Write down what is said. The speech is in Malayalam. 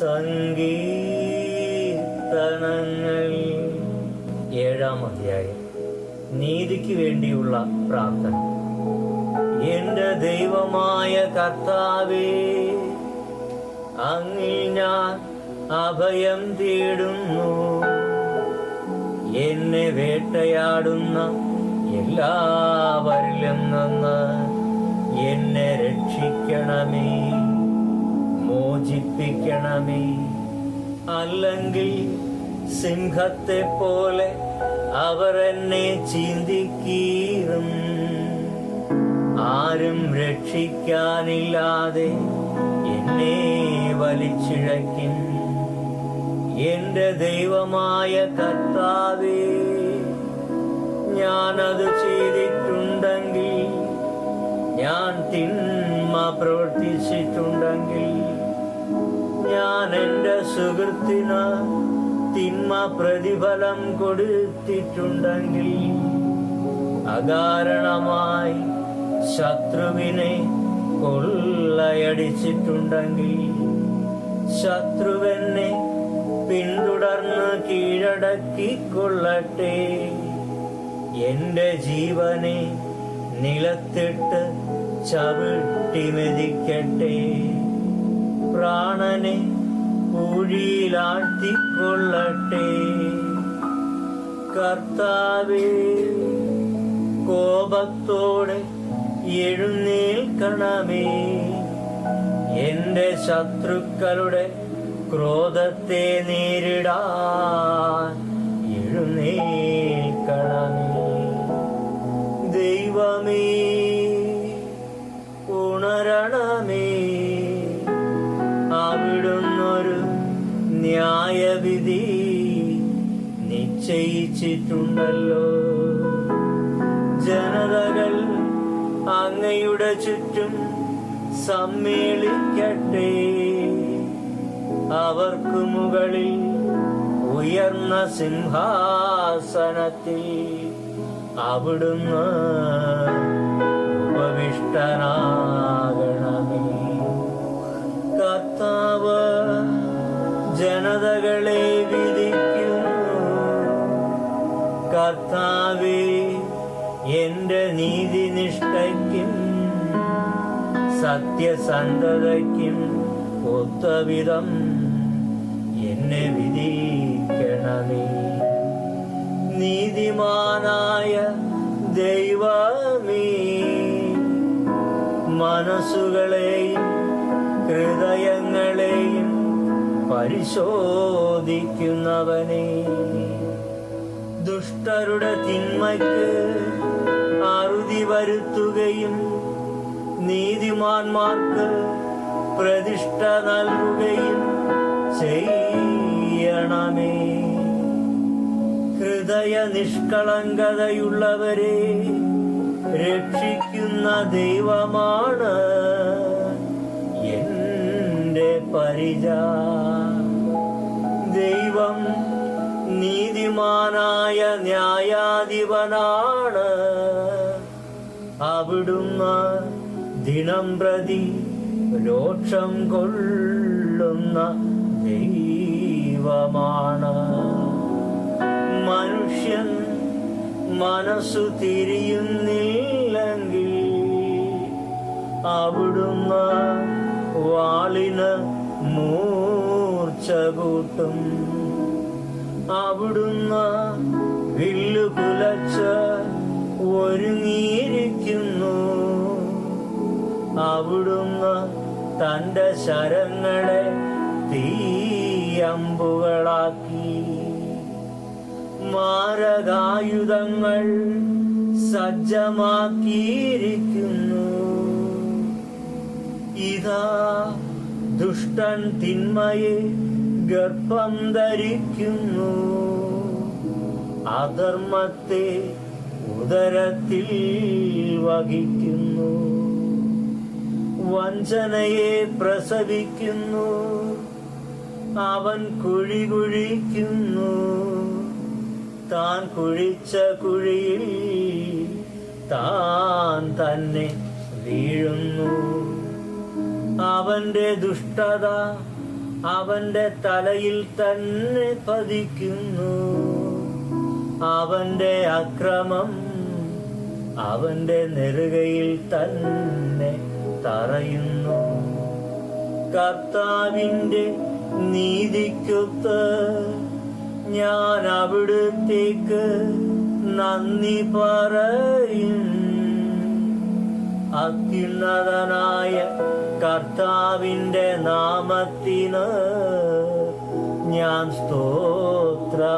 സങ്കീർത്തനങ്ങൾ ഏഴാം അധ്യായം. നീതിക്ക് വേണ്ടിയുള്ള പ്രാർത്ഥന. എന്റെ ദൈവമായ കർത്താവേ അങ്ങിൽ ഞാൻ അഭയം തേടുന്നു. എന്നെ വേട്ടയാടുന്ന എല്ലാവരിലും നിന്ന് എന്നെ രക്ഷിക്കണമേ. മോചിപ്പിക്കണമേ. അല്ലെങ്കിൽ സിംഹത്തെ പോലെ അവർ എന്നെ ചിന്തിക്കീറും. ആരും രക്ഷിക്കാനില്ലാതെ എന്നെ വലിച്ചിഴക്കും എന്റെ ദൈവമായ കർത്താവേ ഞാനത് ചെയ്തിട്ടുണ്ടെങ്കിൽ ഞാൻ തിന്മ പ്രവർത്തിച്ചിട്ടുണ്ടെങ്കിൽ ഞാൻ എന്റെ സുഹൃത്തിന് തിന്മ പ്രതിഫലം കൊടുത്തിട്ടുണ്ടെങ്കിൽ അകാരണമായി ശത്രുവിനെ കൊള്ളയടിച്ചിട്ടുണ്ടെങ്കിൽ ശത്രുവെന്നെ പിന്തുടർന്ന് കീഴടക്കിക്കൊള്ളട്ടെ. എന്റെ ജീവനെ നിലത്തിട്ട് ചവിട്ടി മെതിക്കട്ടെ. പ്രാണനെ പൂഴിയിലാഴ്ത്തിക്കൊള്ളട്ടെ കർത്താവേ കോപത്തോടെ എഴുന്നേൽക്കണമേ. എന്റെ ശത്രുക്കളുടെ ക്രോധത്തെ നേരിടാൻ എഴുന്നേൽക്കണമേ. ദൈവമേ അവിടുന്നൊരു ന്യായവിധി നിശ്ചയിച്ചിട്ടുണ്ടല്ലോ. ജനതകൾ അങ്ങയുടെ ചുറ്റും സമ്മേളിക്കട്ടെ. അവർക്കു മുകളിൽ ഉയർന്ന സിംഹാസനത്തിൽ അവിടുന്ന് ഉപവിഷ്ടനാകണമേ എന്റെ നീതിനിഷ്ഠയ്ക്കും സത്യസന്ധതയ്ക്കും ഒത്തവിധം എന്നെ വിധിക്കണമേ. നീതിമാനായ ദൈവമേ മനസ്സുകളെയും ഹൃദയങ്ങളെയും പരിശോധിക്കുന്നവനെ. ദുഷ്ടരുടെ തിന്മയ്ക്ക് അറുതി വരുത്തുകയും നീതിമാന്മാർക്ക് പ്രതിഷ്ഠ നൽകുകയും ചെയ്യണമേ. ഹൃദയ നിഷ്കളങ്കതയുള്ളവരെ രക്ഷിക്കുന്ന ദൈവമാണ് എന്റെ പരിചാ ദൈവം നീതിമാനായ ന്യായാധിപനാണ്. അവിടുന്ന് ദിനം പ്രതി രോക്ഷം കൊള്ളുന്ന ദൈവമാണ്. മനുഷ്യൻ മനസ്സു തിരിയുന്നില്ലെങ്കിൽ അവിടുന്ന് വാളിന് മൂർച്ച കൂട്ടും. അവിടുന്ന് വില്ലു കുലച്ച് ഒരുങ്ങിയിരിക്കുന്നു. അവിടുന്ന് തന്റെ ശരങ്ങളെ തീയമ്പുകളാക്കി. മാരകായുധങ്ങൾ സജ്ജമാക്കിയിരിക്കുന്നു. ഇതാ ദുഷ്ടൻ തിന്മയെ ഗർഭം ധരിക്കുന്നു. അധർമ്മത്തെ ഉദരത്തിൽ വഹിക്കുന്നു. വഞ്ചനയെ പ്രസവിക്കുന്നു. അവൻ കുഴി കുഴിക്കുന്നു. താൻ കുഴിച്ച കുഴിയിൽ താൻ തന്നെ വീഴുന്നു. അവന്റെ ദുഷ്ടത അവന്റെ തലയിൽ തന്നെ പതിക്കുന്നു. അവന്റെ അക്രമം അവന്റെ നെറുകയിൽ തന്നെ തറയുന്നു. കർത്താവിന്റെ നീതിക്കൊത്ത് ഞാൻ അവിടുത്തേക്ക് നന്ദി പറയും. അത്യുന്നതനായ കർത്താവിന്റെ നാമത്തിന് ഞാൻ സ്തോത്രമാലപിക്കും